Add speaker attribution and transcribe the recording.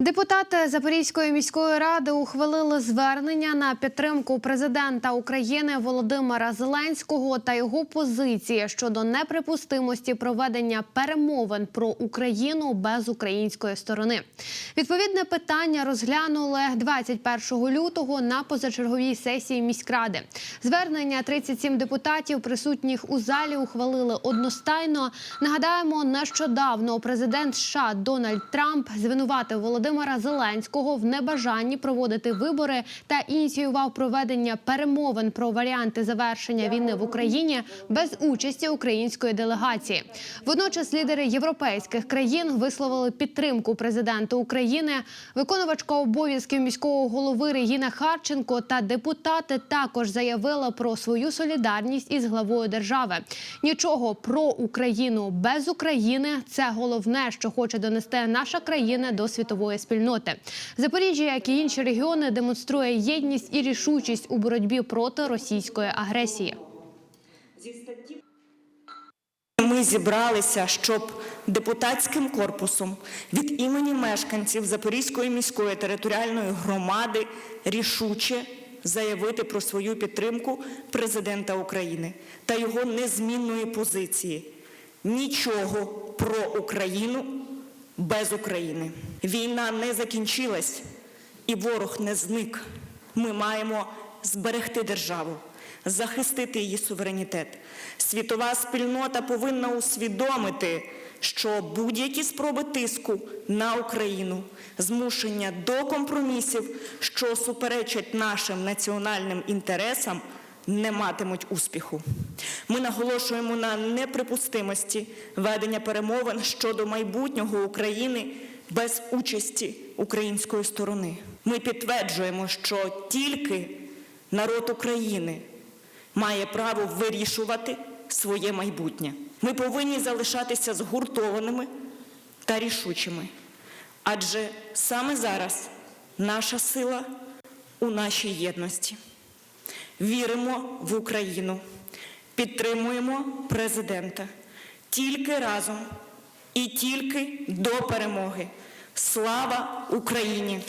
Speaker 1: Депутати Запорізької міської ради ухвалили звернення на підтримку президента України Володимира Зеленського та його позиції щодо неприпустимості проведення перемовин про Україну без української сторони. Відповідне питання розглянули 21 лютого на позачерговій сесії міськради. Звернення 37 депутатів, присутніх у залі, ухвалили одностайно. Нагадаємо, нещодавно президент США Дональд Трамп звинуватив Володимира Зеленського в небажанні проводити вибори та ініціював проведення перемовин про варіанти завершення війни в Україні без участі української делегації. Водночас лідери європейських країн висловили підтримку президенту України. Виконувачка обов'язків міського голови Регіна Харченко та депутати також заявили про свою солідарність із главою держави. Нічого про Україну без України це головне, що хоче донести наша країна до світової спільноти. Запоріжжя, як і інші регіони, демонструє єдність і рішучість у боротьбі проти російської агресії.
Speaker 2: Ми зібралися, щоб депутатським корпусом від імені мешканців Запорізької міської територіальної громади рішуче заявити про свою підтримку президента України та його незмінної позиції. Нічого про Україну без України. Війна не закінчилась і ворог не зник. Ми маємо зберегти державу, захистити її суверенітет. Світова спільнота повинна усвідомити, що будь-які спроби тиску на Україну, змушення до компромісів, що суперечать нашим національним інтересам, не матимуть успіху. Ми наголошуємо на неприпустимості ведення перемовин щодо майбутнього України без участі української сторони. Ми підтверджуємо, що тільки народ України має право вирішувати своє майбутнє. Ми повинні залишатися згуртованими та рішучими, адже саме зараз наша сила у нашій єдності. Віримо в Україну, підтримуємо президента тільки разом і тільки до перемоги. Слава Україні!